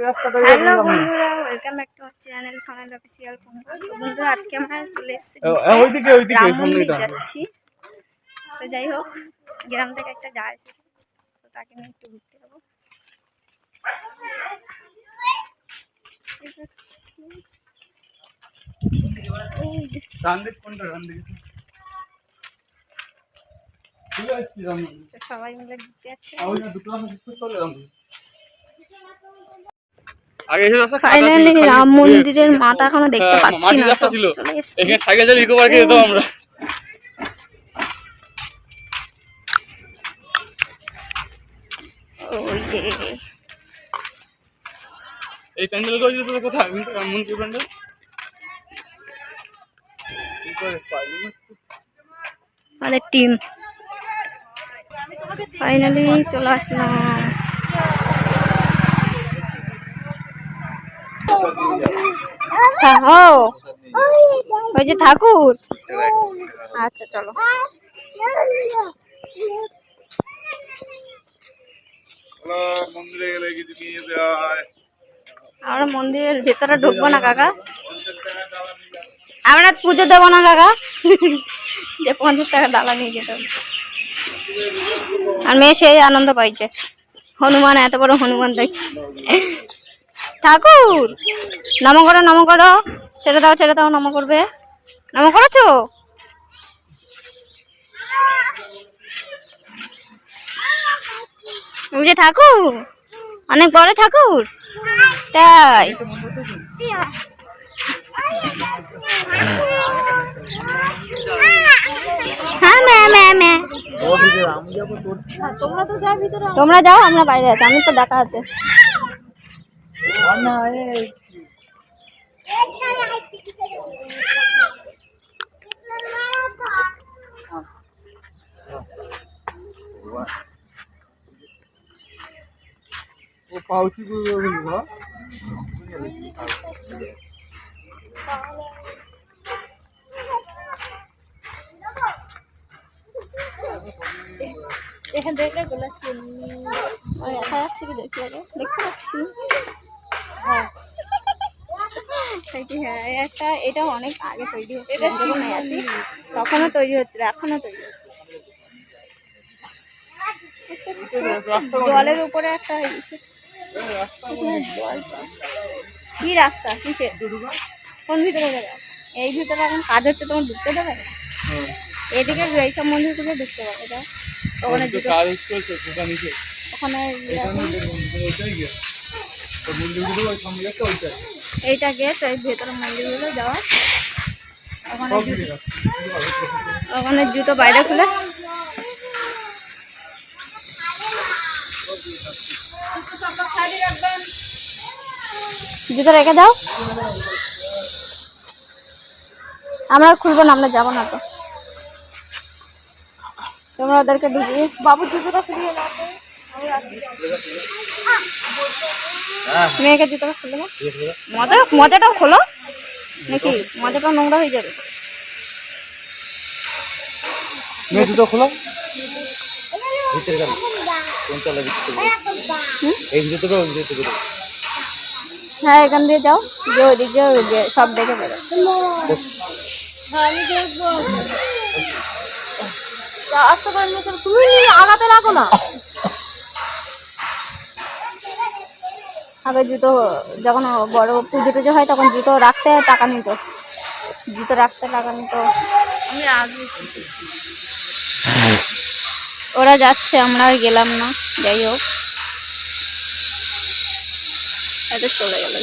Hello বন্ধুরা welcome back to channel Sonal official বন্ধুরা আজকে আমরা চলে এসেছি ওইদিকে ওইদিকে সামনে যাচ্ছি। তো যাই হোক গ্রাম থেকে একটা যা এসেছে। তো তাকে নিয়ে একটু ঘুরতে যাব। সবাই মিলে ঘুরতে যাচ্ছে। দুটো আমি কিছু চলে রাম আগে এসে রাস্তা ফাইনালি রাম মন্দিরের মাথা এখনও দেখতে পাচ্ছি না এখানে সাইকেল চালিয়ে ইকো পার্কে যেতাম আমরা। ওই যে। এই প্যান্ডেল করেছিল তো কোথায়? রাম মন্দির প্যান্ডেল? আমাদের টিম। ফাইনালি চলে আসলাম। ও। ওই যে ঠাকুর? আচ্ছা চলো। আমরা মন্দিরের ভেতরে ঢুকবো না, কাকা। আমরা পুজো দেবো না, কাকা। যে পঞ্চাশ টাকা ডালা নিয়ে যেতে হবে আর মেয়ে সেই আনন্দ পাইছে। হনুমান, এত বড় হনুমান দেখছে। ঠাকুর! নম করো নম করো। ছেড়ে দাও ছেড়ে দাও নম করবে। নম করেছ? যে ঠাকুর! অনেক বড় ঠাকুর। তাই। হ্যাঁ ম্যা ম্যা ম্যা। তোমরা যাও আমরা বাইরে আছি আমি তো দেখা আছে। ও পাউচি করে দিবা এখানে দেখলে গোলাপ দেখা যাচ্ছে কি দেখি দেখতে পাচ্ছি। হ্যাঁ। এই একটা এটা অনেক আগে তৈরি হচ্ছে যখন আসি তখনও তৈরি হচ্ছিল এখনও তৈরি হচ্ছে। জলের উপরে একটা। কি রাস্তা? কিসে? কোন ভিতরে যাবে? এই ভিতরে এখন কাজ হচ্ছে তোমার ঢুকতে দেবে? এদিকে এইসব মন্দিরগুলো ঢুকতে পারবে এটা। ওখানে ওখানে এইটা গেট এই ভেতরে মন্দিরগুলো যাওয়া ওখানে জুতো- ওখানে জুতো বাইরে খুলে। জুতো রেখে দাও। আমরা খুলবো না আমরা যাব না তো। তোমরা ওদেরকে ঢুকিয়ে বাবু জুতোটা খুলিয়ে দাও তো। মেয়েকে জুতোটা খুলে মজা মজাটাও খোলো। নাকি মজাটা নোংরা হয়ে যাবে? মেয়ে জুতো খোলো। ভিতরে যাব। কোন তলা ভিতরে এই ভিতরে তো ওই ভিতরে হ্যাঁ এখান দিয়ে যাও। যে ওইদিক সব দেখে বেরো। তুমি আগাতে লাগো না। আগে জুতো যখন বড় পুজো টুজো হয় তখন জুতো রাখতে টাকা নিত। জুতো রাখতে টাকা নিত। আমি আগে ওরা যাচ্ছে আমরা আর গেলাম না। যাই হোক। এত চলে গেল।